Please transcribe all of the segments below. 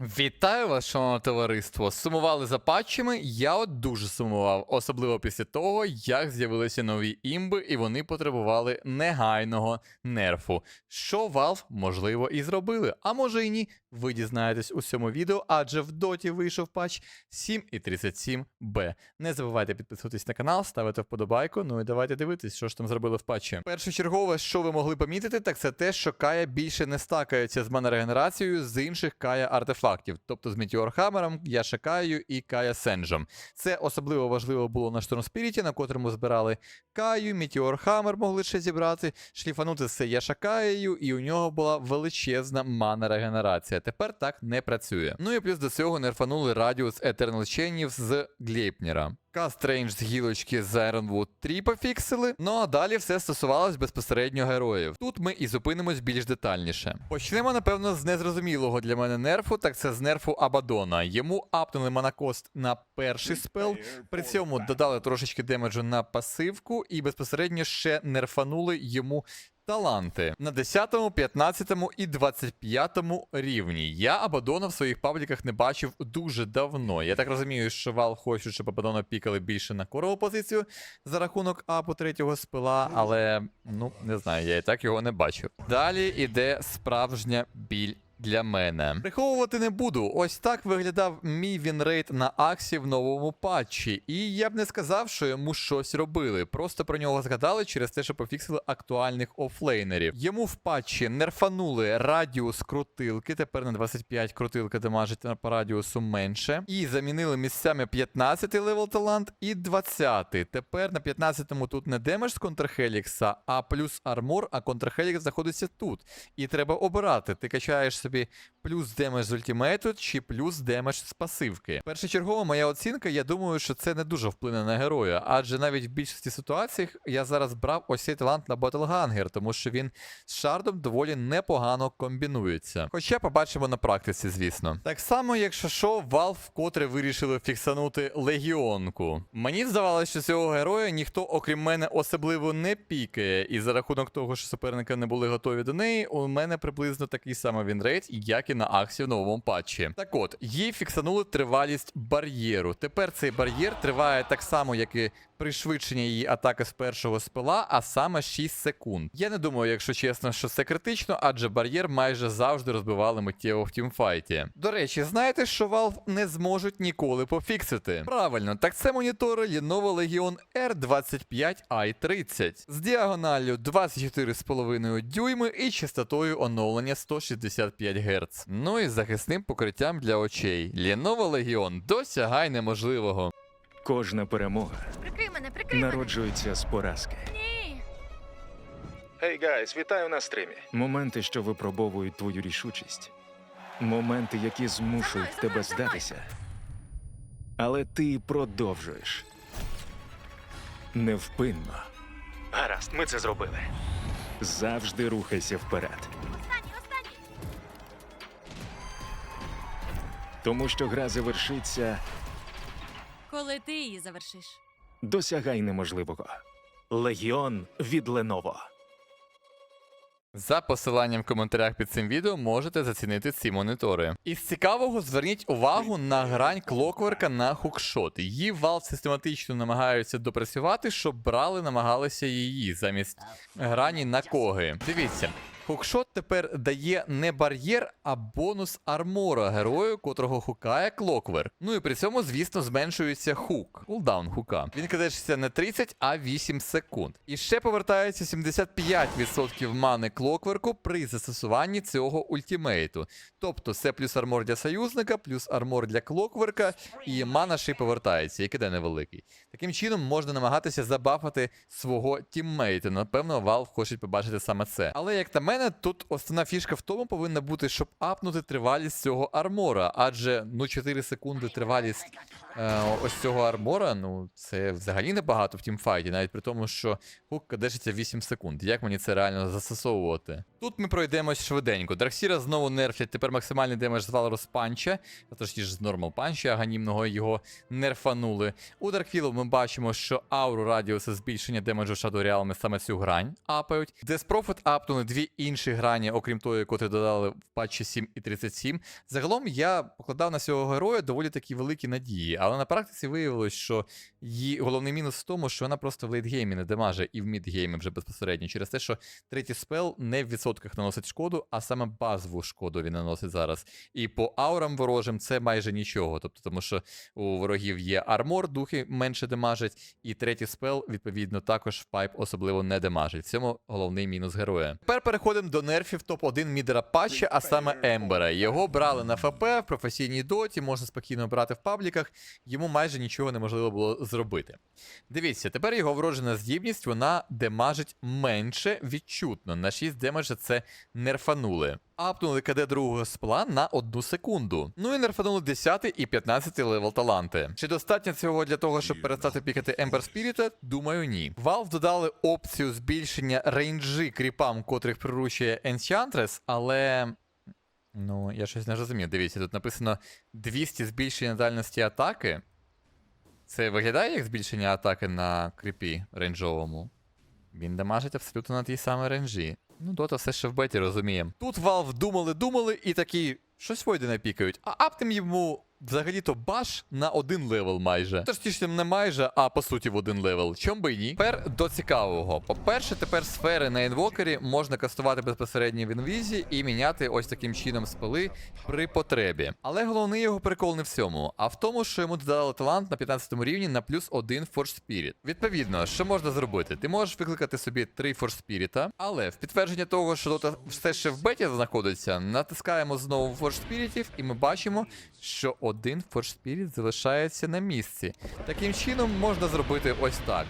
Вітаю вас, шановне товариство. Сумували за патчами. Я от дуже сумував, особливо після того, як з'явилися нові імби, і вони потребували негайного нерфу. Що Valve, можливо, і зробили, а може і ні. Ви дізнаєтесь у цьому відео, адже в доті вийшов патч 7.37b. Не забувайте підписуватись на канал, ставити вподобайку. Ну і давайте дивитись, що ж там зробили в патчі. Першочергове, що ви могли помітити, так це те, що Кая більше не стакається з мене регенерацією з інших Кая артефактів, тобто з Метеорхамером, Hammer'ом, Яша і Кая Сенджем. Це особливо важливо було на Штормспіріті, на котрому збирали Каю, Метеорхамер могли ще зібрати, шліфанути все Яшакаєю, і у нього була величезна мана регенерація. Тепер так не працює. Ну і плюс до цього нерфанули радіус етернелченів з Глейпнера. Каст рейндж з гілочки з Ironwood 3 пофіксили. Ну а далі все стосувалось безпосередньо героїв. Тут ми і зупинимось більш детальніше. Почнемо, напевно, з незрозумілого для мене нерфу, так це з нерфу Абадона. Йому апнули манакост на перший спел, при цьому додали трошечки демеджу на пасивку, і безпосередньо ще нерфанули йому. Таланти на 10, 15 і 25 рівні. Я Абадона в своїх пабліках не бачив дуже давно. Я так розумію, що Вал хочуть, щоб Абадона пікали більше на корову позицію за рахунок апу третього спила, але ну не знаю, я і так його не бачив. Далі іде справжня біль. Для мене приховувати не буду. Ось так виглядав мій вінрейт на Аксі в новому патчі. І я б не сказав, що йому щось робили. Просто про нього згадали через те, що пофіксили актуальних офлейнерів. Йому в патчі нерфанули радіус крутилки. Тепер на 25 крутилка демажить по радіусу менше. І замінили місцями 15-й левел талант і 20-й. Тепер на 15-му тут не демедж з контрхелікса, а плюс армор, а контрхелікс знаходиться тут. І треба обирати. Ти качаєш собі плюс демедж з ультимейту чи плюс демедж з пасивки. Першочергова моя оцінка, я думаю, що це не дуже вплине на героя, адже навіть в більшості ситуаціях я зараз брав ось цей талант на Battleganger, тому що він з шардом доволі непогано комбінується. Хоча побачимо на практиці, звісно. Так само, якщо що, Valve вкотре вирішили фіксанути легіонку. Мені здавалося, що цього героя ніхто, окрім мене, особливо не пікає, і за рахунок того, що суперники не були готові до неї, у мене приблизно такий самий вінрейт, як і на Аксі в новому патчі. Так от, їй фіксанули тривалість бар'єру. Тепер цей бар'єр триває так само, як і пришвидшення її атаки з першого спила, а саме 6 секунд. Я не думаю, якщо чесно, що це критично, адже бар'єр майже завжди розбивали миттєво в тімфайті. До речі, знаєте, що Valve не зможуть ніколи пофіксити? Правильно, так це монітори Lenovo Legion R25i30 з діагоналлю 24,5 дюйми і частотою оновлення 165 Гц. Ну і захисним покриттям для очей. Lenovo Legion досягай неможливого. Кожна перемога Прикрий мене, прикрий мене. народжується з поразки. Ні. Гей, гайс, вітаю на стрімі. Моменти, що випробовують твою рішучість. Моменти, які змушують За мною, тебе за мною. здатися. Але ти продовжуєш. Невпинно. Гаразд, ми це зробили. Завжди рухайся вперед. Тому що гра завершиться, Коли ти її завершиш. досягай неможливого. Легіон від Леново. За посиланням в коментарях під цим відео можете зацінити ці монітори. Із цікавого зверніть увагу на грань клокверка на хукшот. Її Valve систематично намагаються допрацювати, щоб брали, намагалися її замість грані на коги. Дивіться. Хукшот тепер дає не бар'єр, а бонус армора герою, котрого хукає клоквер. Ну і при цьому, звісно, зменшується хук, кулдаун хука. Він кадешиться не 30, а 8 секунд. І ще повертається 75% мани клокверку при застосуванні цього ультимейту. Тобто це плюс армор для союзника, плюс армор для клокверка, і мана ще й повертається, який де невеликий. Таким чином можна намагатися забафати свого тіммейта. Напевно, Valve хочуть побачити саме це. Але як на мене, тут основна фішка в тому повинна бути, щоб апнути тривалість цього армора, адже ну 4 секунди тривалість ось цього армора, ну, це взагалі небагато в тімфайті, навіть при тому, що хук кадешиться 8 секунд. Як мені це реально застосовувати? Тут ми пройдемось швиденько. Драксіра знову нерфлять, тепер максимальний демедж з Валорус панча, а точніше з нормал панча, аганімного його нерфанули. У Дарквілу ми бачимо, що ауру радіуса збільшення демеджу Shadow Realm саме цю грань апають. Деспрофит апнули дві інші грані, окрім тої, котрі додали в патчі 7 і 37. Загалом я покладав на цього героя доволі такі великі надії, але на практиці виявилось, що її головний мінус в тому, що вона просто в лейтгеймі не демаже і в мідгеймі вже безпосередньо, через те, що третій спел не в відсотках наносить шкоду, а саме базову шкоду він наносить зараз. І по аурам ворожим це майже нічого. Тобто, тому що у ворогів є армор, духи менше демажать, і третій спел, відповідно, також в пайп особливо не демажить. В цьому головний мінус героя. Тепер переходимо до нерфів топ-1 мідера патча, а саме Ембера. Його брали на ФП в професійній доті, можна спокійно брати в пабліках, йому майже нічого неможливо було зробити. Дивіться, тепер його вроджена здібність, вона демажить менше відчутно. На 6 демеджа це нерфанули. Апнули КД другого спла на одну секунду. Ну і нерфанули 10 і 15 левел таланти. Чи достатньо цього для того, щоб перестати пікати Ember Spirit? Думаю, ні. Valve додали опцію збільшення рейнджі кріпам, котрих приручує Enchantress, але. Ну, я щось не розумію. Дивіться, тут написано 200 збільшення дальності атаки. Це виглядає як збільшення атаки на кріпі рейнджовому? Він дамажить абсолютно на тій самій рейнджі. Ну, дота все ще в беті розуміємо. Тут Valve думали, думали і такі, щось войди напікають. А аптим йому взагалі-то баш на один левел майже. Точніше, не майже, а по суті в один левел. Чом би і ні? Тепер до цікавого. По-перше, тепер сфери на інвокері можна кастувати безпосередньо в інвізі і міняти ось таким чином спели при потребі. Але головний його прикол не в цьому, а в тому, що йому додали талант на 15 рівні на плюс один Force Spirit. Відповідно, що можна зробити? Ти можеш викликати собі 3 Force Spirit, але в підтвердження того, що Дота все ще в беті знаходиться, натискаємо знову Force Spirit, і ми бачимо, що один форшпіріт залишається на місці. Таким чином можна зробити ось так.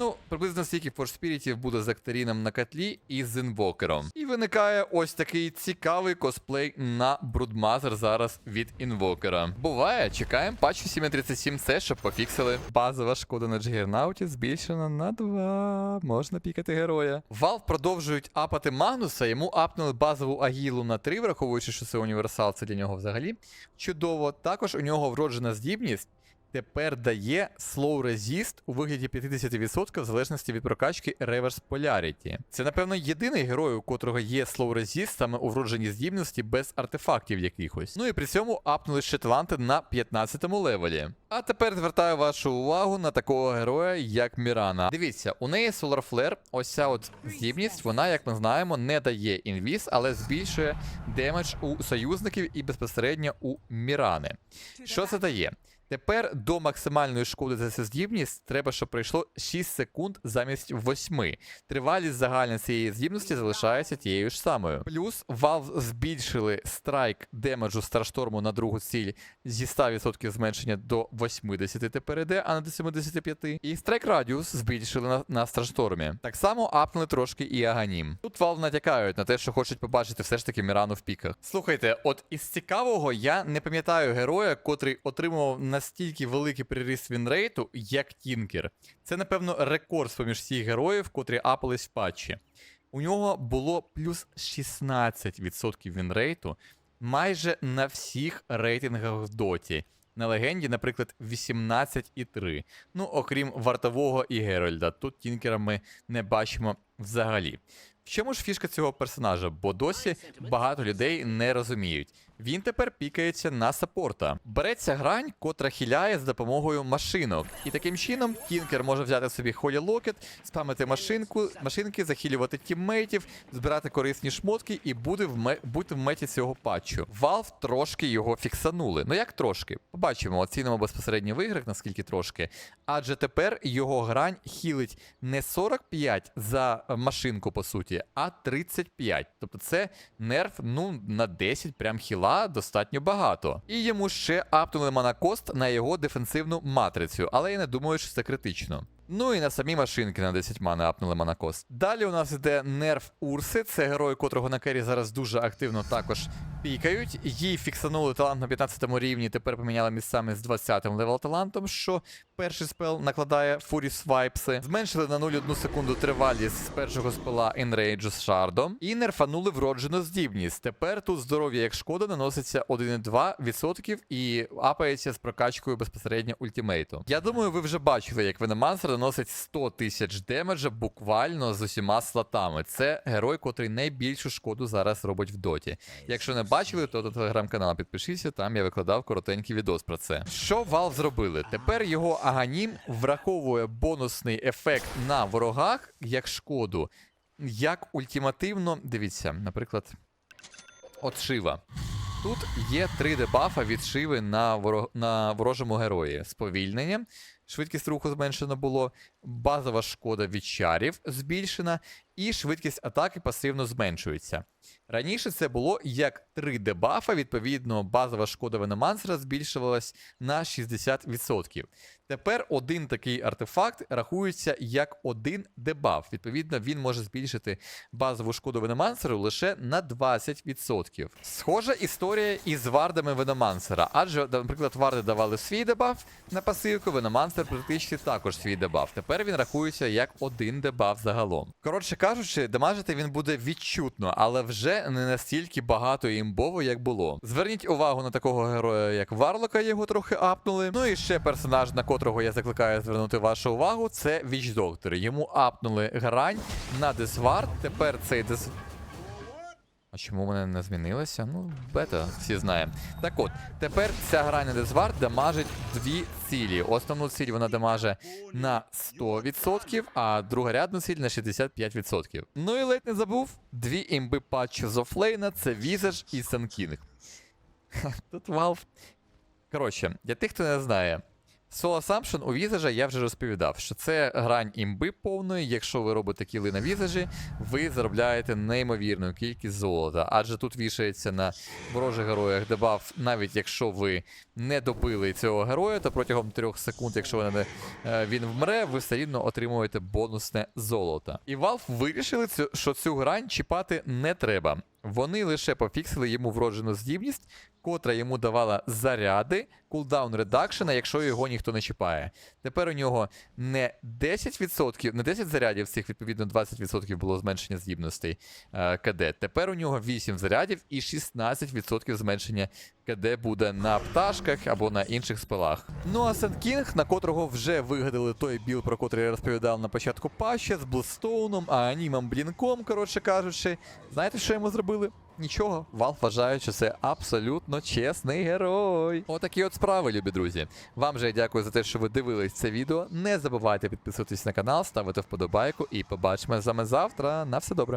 Ну, приблизно стільки Spiritів буде з Акторіном на котлі і з інвокером. І виникає ось такий цікавий косплей на Брудмазер зараз від інвокера. Буває, чекаємо патчу 7.37c, щоб пофіксили. Базова шкода на Джигернауті збільшена на 2. Можна пікати героя. Valve продовжують апати Магнуса, йому апнули базову агілу на 3, враховуючи, що це універсал, це для нього взагалі чудово. Також у нього вроджена здібність тепер дає slow resist у вигляді 50% в залежності від прокачки Reverse Polarity. Це, напевно, єдиний герой, у котрого є slow resist саме у вродженій здібності без артефактів якихось. Ну і при цьому апнули ще таланти на 15-му левелі. А тепер звертаю вашу увагу на такого героя, як Мірана. Дивіться, у неї Solar Flare, ось от здібність, вона, як ми знаємо, не дає інвіз, але збільшує демедж у союзників і безпосередньо у Мірани. Що це дає? Тепер до максимальної шкоди за цю здібність треба, щоб пройшло 6 секунд замість 8. Тривалість загальна цієї здібності залишається тією ж самою. Плюс Valve збільшили страйк демеджу Старшторму на другу ціль зі 100% зменшення до 80 тепер іде, а не до 75. І страйк радіус збільшили на, на Старштормі. Так само апнули трошки і Аганім. Тут Valve натякають на те, що хочуть побачити все ж таки Мірану в піках. Слухайте, от із цікавого я не пам'ятаю героя, котрий отримував настільки великий приріст вінрейту, як Тінкер. Це, напевно, рекорд поміж всіх героїв, котрі апались в патчі. У нього було плюс 16% вінрейту майже на всіх рейтингах в доті. На легенді, наприклад, 18,3. Ну, окрім вартового і Геральда. Тут Тінкера ми не бачимо взагалі. Чому ж фішка цього персонажа? Бо досі багато людей не розуміють. Він тепер пікається на саппорта. Береться грань, котра хіляє з допомогою машинок. І таким чином Тінкер може взяти собі Холі Локет, спамити машинку, машинки, захилювати тіммейтів, збирати корисні шмотки і буде в бути в меті цього патчу. Valve трошки його фіксанули. Ну як трошки? Побачимо, оцінимо безпосередньо в іграх, наскільки трошки. Адже тепер його грань хілить не 45 за е, машинку, по суті, а 35. Тобто це нерв ну на 10 прям хіла достатньо багато. І йому ще апнули манакост на його дефенсивну матрицю, але я не думаю, що це критично. Ну і на самі машинки на 10 мани апнули Монакос. Далі у нас іде нерф Урси, це герой, котрого на кері зараз дуже активно також пікають. Їй фіксанули талант на 15 рівні, тепер поміняли місцями з 20-м левел талантом, що перший спел накладає фурі свайпси. Зменшили на 0,1 секунду тривалість з першого спела Enrage з шардом. І нерфанули вроджену здібність. Тепер тут здоров'я як шкода наноситься 1,2% і апається з прокачкою безпосередньо ультимейту. Я думаю, ви вже бачили, як Веномансер наносить 100 тисяч демеджа буквально з усіма слотами. Це герой, котрий найбільшу шкоду зараз робить в доті. Якщо не бачили, то до телеграм-каналу підпишіться, там я викладав коротенький відос про це. Що Valve зробили? Тепер його аганім враховує бонусний ефект на ворогах як шкоду. Як ультимативно, дивіться, наприклад, от Шива. Тут є 3 дебафа від Шиви на, ворог... на ворожому герої. Сповільнення, швидкість руху зменшено було, базова шкода від чарів збільшена, і швидкість атаки пасивно зменшується. Раніше це було як 3 дебафа, відповідно, базова шкода Веномансера збільшувалась на 60%. Тепер один такий артефакт рахується як один дебаф. Відповідно, він може збільшити базову шкоду Веномансеру лише на 20%. Схожа історія із вардами Веномансера, адже, наприклад, варди давали свій дебаф на пасивку, Веномансер практично також свій дебаф. Тепер він рахується як один дебаф загалом. Коротше кажучи, дамажити він буде відчутно, але вже не настільки багато імбово, як було. Зверніть увагу на такого героя, як Варлока, його трохи апнули. Ну і ще персонаж, на котрого я закликаю звернути вашу увагу, це Віч Доктор. Йому апнули грань на десвард. Тепер цей дес. А чому мене не змінилося? Ну, бета, всі знаємо. Так от, тепер ця грань на десвард дамажить дві цілі. Основну ціль вона дамаже на 100%, а другорядну ціль на 65%. Ну і ледь не забув, дві імби патчі з офлейна це Візаж і Санкінг. Тут Valve. Коротше, для тих, хто не знає, Soul Assumption у візажа я вже розповідав, що це грань імби повної. Якщо ви робите кіли на візажі, ви заробляєте неймовірну кількість золота. Адже тут вішається на ворожих героях дебаф, навіть якщо ви не добили цього героя, то протягом 3 секунд, якщо ви не, е, він вмре, ви все рівно отримуєте бонусне золото. І Valve вирішили, що цю грань чіпати не треба. Вони лише пофіксили йому вроджену здібність, котра йому давала заряди, кулдаун редакшена, якщо його ніхто не чіпає. Тепер у нього не 10%, не 10 зарядів, цих відповідно 20% було зменшення здібностей е, КД. Тепер у нього 8 зарядів і 16% зменшення КД буде на пташках або на інших спелах. Ну а Сент Кінг, на котрого вже вигадали той біл, про котрий я розповідав на початку паща, з Блстоуном, анімом Блінком, коротше кажучи. Знаєте, що йому зробили? Нічого, Вал вважає, що це абсолютно чесний герой. Отакі от справи, любі друзі. Вам же я дякую за те, що ви дивились це відео. Не забувайте підписуватись на канал, ставити вподобайку і побачимо з вами завтра. На все добре.